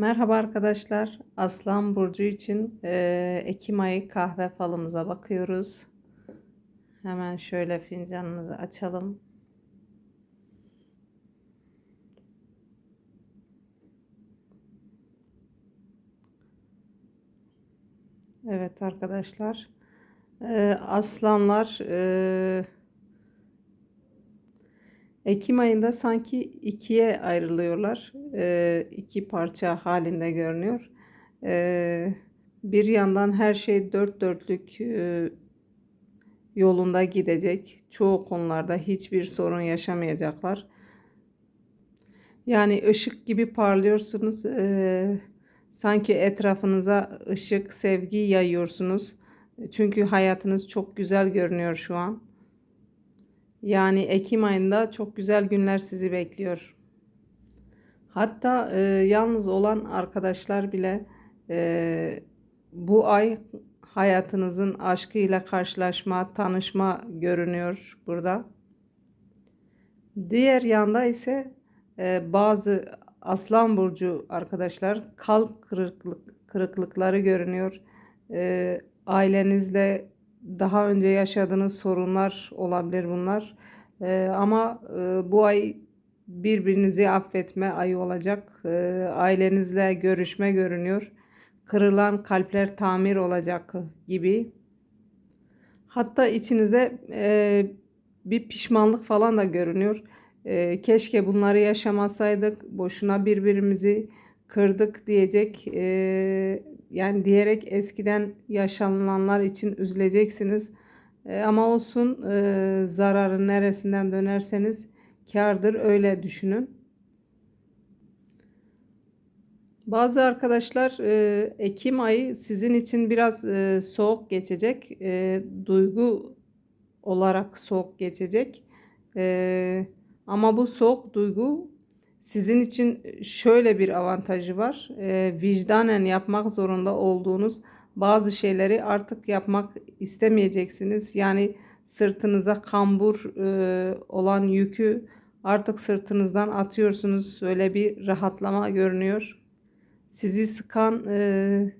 Merhaba arkadaşlar. Aslan Burcu için eee, Ekim ayı kahve falımıza bakıyoruz. Hemen şöyle fincanımızı açalım. Evet arkadaşlar. Eee, aslanlar eee, Ekim ayında sanki ikiye ayrılıyorlar. Eee iki parça halinde görünüyor. Eee, bir yandan her şey dört dörtlük eee, yolunda gidecek. Çoğu konularda hiçbir sorun yaşamayacaklar. Yani ışık gibi parlıyorsunuz. Eee, sanki etrafınıza ışık, sevgi yayıyorsunuz. Çünkü hayatınız çok güzel görünüyor şu an. Yani Ekim ayında çok güzel günler sizi bekliyor. Hatta e, yalnız olan arkadaşlar bile e, bu ay hayatınızın aşkıyla karşılaşma, tanışma görünüyor burada. Diğer yanda ise e, bazı Aslan Burcu arkadaşlar kalp kırıklık, kırıklıkları görünüyor. E, ailenizle daha önce yaşadığınız sorunlar olabilir bunlar. E, ama e, bu ay birbirinizi affetme ayı olacak. E, ailenizle görüşme görünüyor. Kırılan kalpler tamir olacak gibi. Hatta içinizde e, bir pişmanlık falan da görünüyor. E, keşke bunları yaşamasaydık, boşuna birbirimizi kırdık diyecek. E, yani diyerek eskiden yaşanılanlar için üzüleceksiniz. E, ama olsun e, zararın neresinden dönerseniz kârdır öyle düşünün. Bazı arkadaşlar e, Ekim ayı sizin için biraz e, soğuk geçecek. E, duygu olarak soğuk geçecek. E, ama bu soğuk duygu sizin için şöyle bir avantajı var. E, vicdanen yapmak zorunda olduğunuz bazı şeyleri artık yapmak istemeyeceksiniz. Yani sırtınıza kambur e, olan yükü artık sırtınızdan atıyorsunuz. Öyle bir rahatlama görünüyor. Sizi sıkan, e,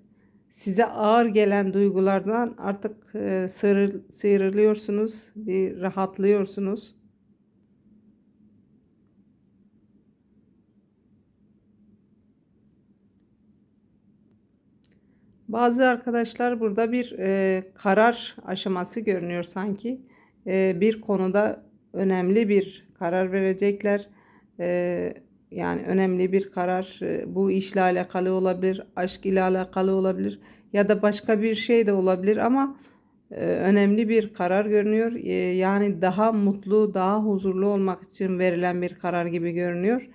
size ağır gelen duygulardan artık e, sıyrıl, sıyrılıyorsunuz, bir rahatlıyorsunuz. Bazı arkadaşlar burada bir e, karar aşaması görünüyor sanki. E, bir konuda önemli bir karar verecekler. E, yani önemli bir karar e, bu işle alakalı olabilir, aşk ile alakalı olabilir ya da başka bir şey de olabilir ama e, önemli bir karar görünüyor. E, yani daha mutlu, daha huzurlu olmak için verilen bir karar gibi görünüyor.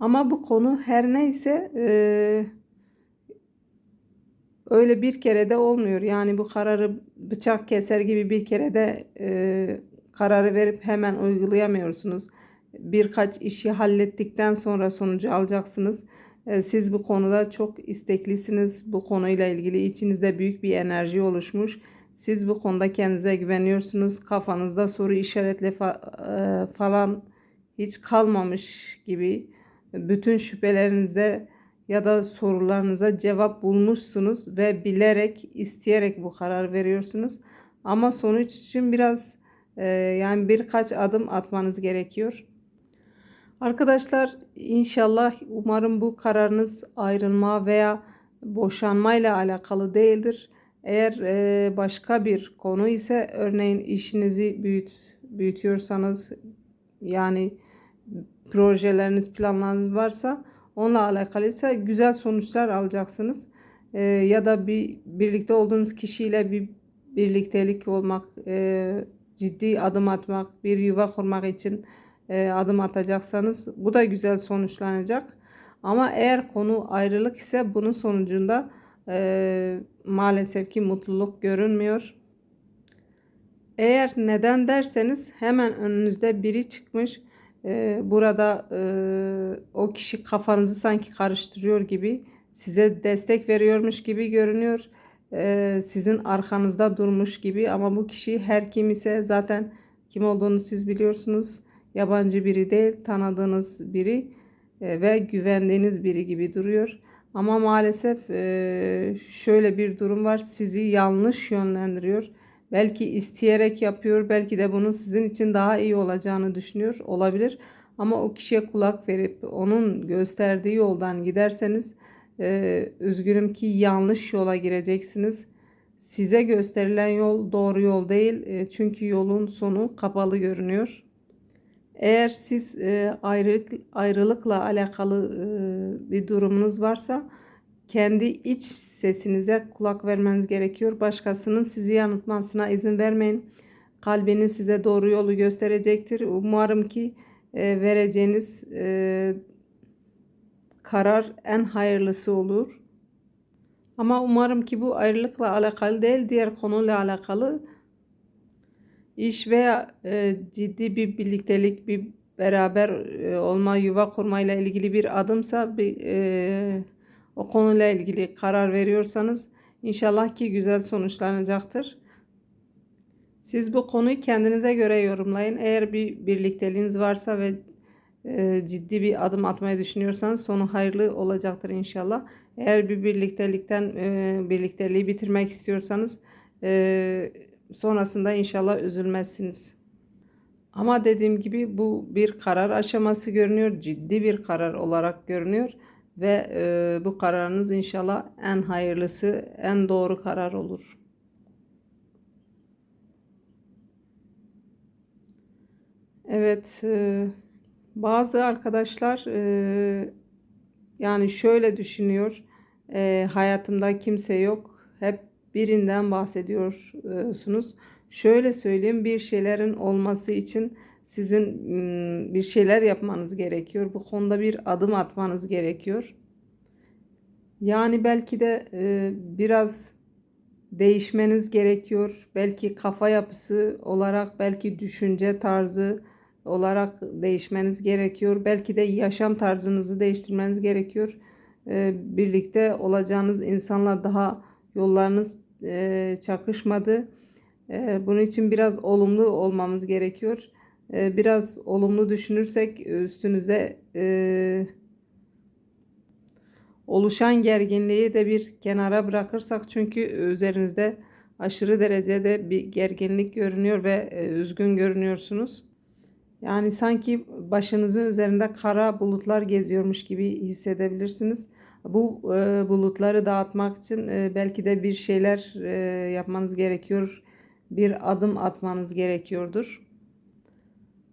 Ama bu konu her neyse e, öyle bir kere de olmuyor. Yani bu kararı bıçak keser gibi bir kere de e, kararı verip hemen uygulayamıyorsunuz. Birkaç işi hallettikten sonra sonucu alacaksınız. E, siz bu konuda çok isteklisiniz. Bu konuyla ilgili içinizde büyük bir enerji oluşmuş. Siz bu konuda kendinize güveniyorsunuz. Kafanızda soru işaretli fa e, falan hiç kalmamış gibi. Bütün şüphelerinizde ya da sorularınıza cevap bulmuşsunuz ve bilerek, isteyerek bu karar veriyorsunuz. Ama sonuç için biraz e, yani birkaç adım atmanız gerekiyor. Arkadaşlar inşallah umarım bu kararınız ayrılma veya boşanmayla alakalı değildir. Eğer e, başka bir konu ise örneğin işinizi büyüt, büyütüyorsanız yani projeleriniz planlarınız varsa onunla alakalıysa güzel sonuçlar alacaksınız. E, ya da bir birlikte olduğunuz kişiyle bir birliktelik olmak, e, ciddi adım atmak, bir yuva kurmak için e, adım atacaksanız bu da güzel sonuçlanacak. Ama eğer konu ayrılık ise bunun sonucunda e, maalesef ki mutluluk görünmüyor. Eğer neden derseniz hemen önünüzde biri çıkmış. E, burada e, o kişi kafanızı sanki karıştırıyor gibi size destek veriyormuş gibi görünüyor. E, sizin arkanızda durmuş gibi ama bu kişi her kim ise zaten kim olduğunu siz biliyorsunuz. Yabancı biri değil, tanıdığınız biri. e, ve güvendiğiniz biri gibi duruyor. Ama maalesef e, şöyle bir durum var. Sizi yanlış yönlendiriyor. Belki isteyerek yapıyor, belki de bunun sizin için daha iyi olacağını düşünüyor olabilir. Ama o kişiye kulak verip onun gösterdiği yoldan giderseniz e, üzgünüm ki yanlış yola gireceksiniz. Size gösterilen yol doğru yol değil. E, çünkü yolun sonu kapalı görünüyor. Eğer siz e, ayrılık, ayrılıkla alakalı e, bir durumunuz varsa kendi iç sesinize kulak vermeniz gerekiyor. Başkasının sizi yanıltmasına izin vermeyin. Kalbiniz size doğru yolu gösterecektir. Umarım ki e, vereceğiniz e, karar en hayırlısı olur. Ama umarım ki bu ayrılıkla alakalı değil, diğer konuyla alakalı iş veya e, ciddi bir birliktelik, bir beraber e, olma, yuva kurmayla ilgili bir adımsa bir e, o konuyla ilgili karar veriyorsanız inşallah ki güzel sonuçlanacaktır. Siz bu konuyu kendinize göre yorumlayın. Eğer bir birlikteliğiniz varsa ve e, ciddi bir adım atmayı düşünüyorsanız sonu hayırlı olacaktır inşallah. Eğer bir birliktelikten e, birlikteliği bitirmek istiyorsanız e, sonrasında inşallah üzülmezsiniz. Ama dediğim gibi bu bir karar aşaması görünüyor. Ciddi bir karar olarak görünüyor. Ve e, bu kararınız inşallah en hayırlısı, en doğru karar olur. Evet, e, bazı arkadaşlar e, yani şöyle düşünüyor. E, hayatımda kimse yok. Hep birinden bahsediyorsunuz. Şöyle söyleyeyim bir şeylerin olması için sizin bir şeyler yapmanız gerekiyor. Bu konuda bir adım atmanız gerekiyor. Yani belki de biraz değişmeniz gerekiyor. Belki kafa yapısı olarak, belki düşünce tarzı olarak değişmeniz gerekiyor. Belki de yaşam tarzınızı değiştirmeniz gerekiyor. Birlikte olacağınız insanla daha yollarınız çakışmadı. Bunun için biraz olumlu olmamız gerekiyor. Biraz olumlu düşünürsek üstünüze oluşan gerginliği de bir kenara bırakırsak çünkü üzerinizde aşırı derecede bir gerginlik görünüyor ve üzgün görünüyorsunuz. Yani sanki başınızın üzerinde kara bulutlar geziyormuş gibi hissedebilirsiniz. Bu e, bulutları dağıtmak için e, belki de bir şeyler e, yapmanız gerekiyor. Bir adım atmanız gerekiyordur.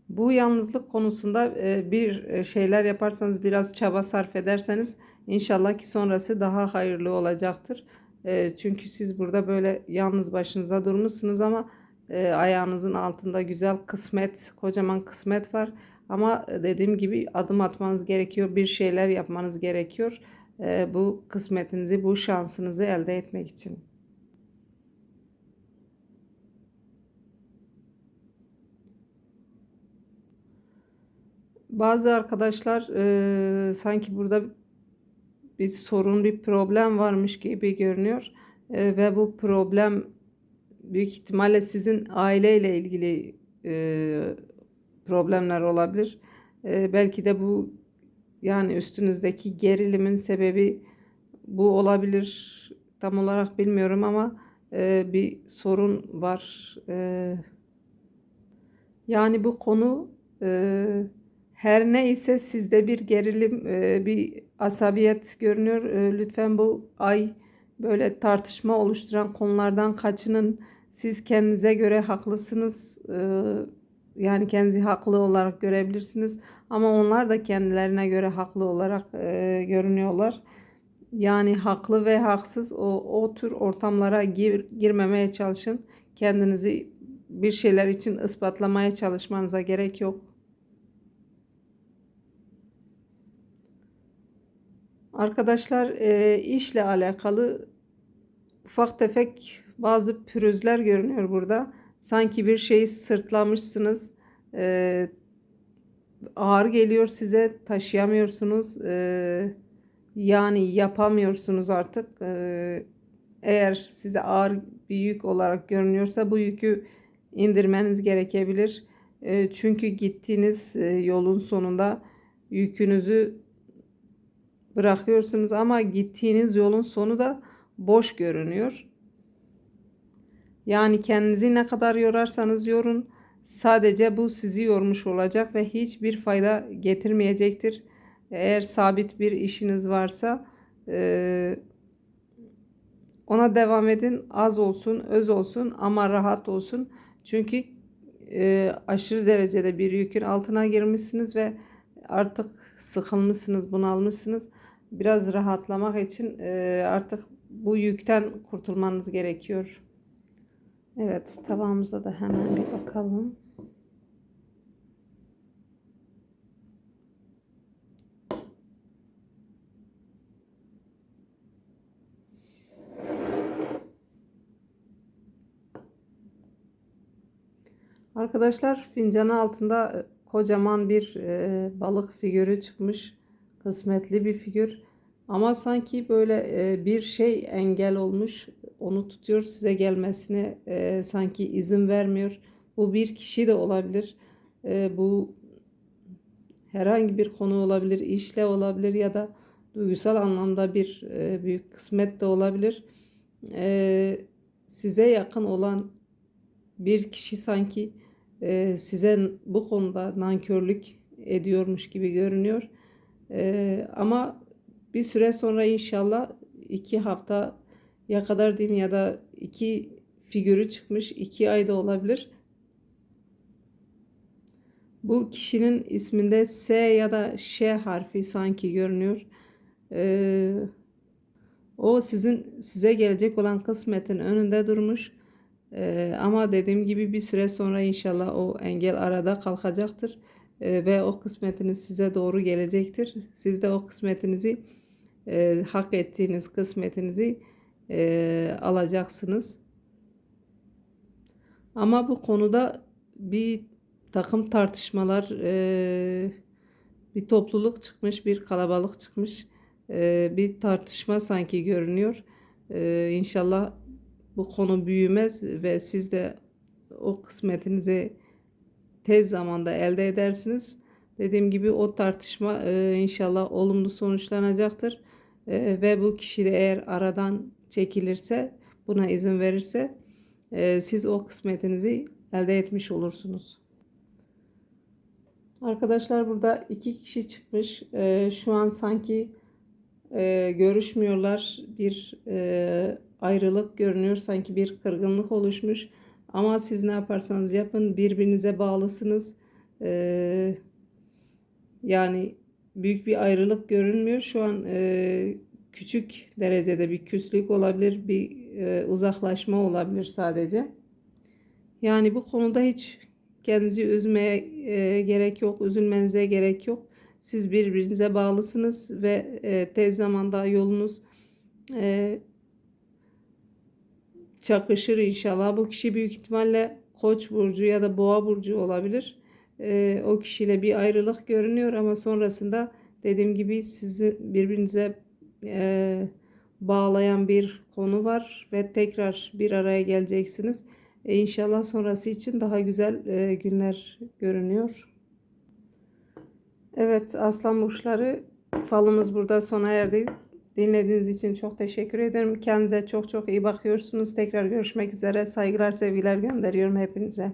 Bu yalnızlık konusunda e, bir şeyler yaparsanız biraz çaba sarf ederseniz inşallah ki sonrası daha hayırlı olacaktır. E, çünkü siz burada böyle yalnız başınıza durmuşsunuz ama e, ayağınızın altında güzel kısmet, kocaman kısmet var. Ama dediğim gibi adım atmanız gerekiyor, bir şeyler yapmanız gerekiyor. E, bu kısmetinizi, bu şansınızı elde etmek için. Bazı arkadaşlar e, sanki burada bir sorun, bir problem varmış gibi görünüyor. E, ve bu problem büyük ihtimalle sizin aileyle ilgili e, problemler olabilir. E, belki de bu yani üstünüzdeki gerilimin sebebi bu olabilir. Tam olarak bilmiyorum ama e, bir sorun var. E, yani bu konu e, her neyse sizde bir gerilim, e, bir asabiyet görünüyor. E, lütfen bu ay böyle tartışma oluşturan konulardan kaçının. Siz kendinize göre haklısınız. E, yani kendinizi haklı olarak görebilirsiniz. Ama onlar da kendilerine göre haklı olarak görünüyorlar. Yani haklı ve haksız o, o tür ortamlara gir, girmemeye çalışın. Kendinizi bir şeyler için ispatlamaya çalışmanıza gerek yok. Arkadaşlar e, işle alakalı ufak tefek bazı pürüzler görünüyor burada. Sanki bir şeyi sırtlamışsınız. E, ağır geliyor size taşıyamıyorsunuz. E, yani yapamıyorsunuz artık. E, eğer size ağır bir yük olarak görünüyorsa bu yükü indirmeniz gerekebilir. E, çünkü gittiğiniz e, yolun sonunda yükünüzü bırakıyorsunuz ama gittiğiniz yolun sonu da boş görünüyor. Yani kendinizi ne kadar yorarsanız yorun sadece bu sizi yormuş olacak ve hiçbir fayda getirmeyecektir. Eğer sabit bir işiniz varsa e, ona devam edin. Az olsun, öz olsun ama rahat olsun. Çünkü e, aşırı derecede bir yükün altına girmişsiniz ve artık sıkılmışsınız, bunalmışsınız. Biraz rahatlamak için e, artık bu yükten kurtulmanız gerekiyor. Evet, tabağımıza da hemen bir bakalım. Arkadaşlar fincanın altında e, kocaman bir e, balık figürü çıkmış. Kısmetli bir figür. Ama sanki böyle e, bir şey engel olmuş. Onu tutuyor size gelmesine e, sanki izin vermiyor. Bu bir kişi de olabilir. E, bu herhangi bir konu olabilir, işle olabilir ya da duygusal anlamda bir büyük kısmet de olabilir. Size yakın olan bir kişi sanki size bu konuda nankörlük ediyormuş gibi görünüyor. E, ama bir süre sonra inşallah iki hafta ya kadar diyeyim ya da iki figürü çıkmış iki ayda olabilir. Bu kişinin isminde S ya da Ş harfi sanki görünüyor. Ee, o sizin size gelecek olan kısmetin önünde durmuş. Ee, ama dediğim gibi bir süre sonra inşallah o engel arada kalkacaktır. Ee, ve o kısmetiniz size doğru gelecektir. Siz de o kısmetinizi e, hak ettiğiniz kısmetinizi e, alacaksınız. Ama bu konuda bir takım tartışmalar, e, bir topluluk çıkmış, bir kalabalık çıkmış, e, bir tartışma sanki görünüyor. E, inşallah bu konu büyümez ve siz de o kısmetinizi tez zamanda elde edersiniz. Dediğim gibi o tartışma e, inşallah olumlu sonuçlanacaktır. E, ve bu kişi de eğer aradan çekilirse, buna izin verirse e, siz o kısmetinizi elde etmiş olursunuz. Arkadaşlar burada iki kişi çıkmış. E, şu an sanki e, görüşmüyorlar. Bir e, ayrılık görünüyor. Sanki bir kırgınlık oluşmuş. Ama siz ne yaparsanız yapın birbirinize bağlısınız. E, yani büyük bir ayrılık görünmüyor. Şu an e, küçük derecede bir küslük olabilir, bir e, uzaklaşma olabilir sadece. Yani bu konuda hiç kendinizi üzmeye e, gerek yok, üzülmenize gerek yok. Siz birbirinize bağlısınız ve e, tez zamanda yolunuz e, çakışır inşallah. Bu kişi büyük ihtimalle Koç burcu ya da Boğa burcu olabilir. E, o kişiyle bir ayrılık görünüyor ama sonrasında dediğim gibi sizi birbirinize e, bağlayan bir konu var ve tekrar bir araya geleceksiniz. E, inşallah sonrası için daha güzel e, günler görünüyor. Evet aslan burçları falımız burada sona erdi. Dinlediğiniz için çok teşekkür ederim. Kendinize çok çok iyi bakıyorsunuz. Tekrar görüşmek üzere. Saygılar, sevgiler gönderiyorum hepinize.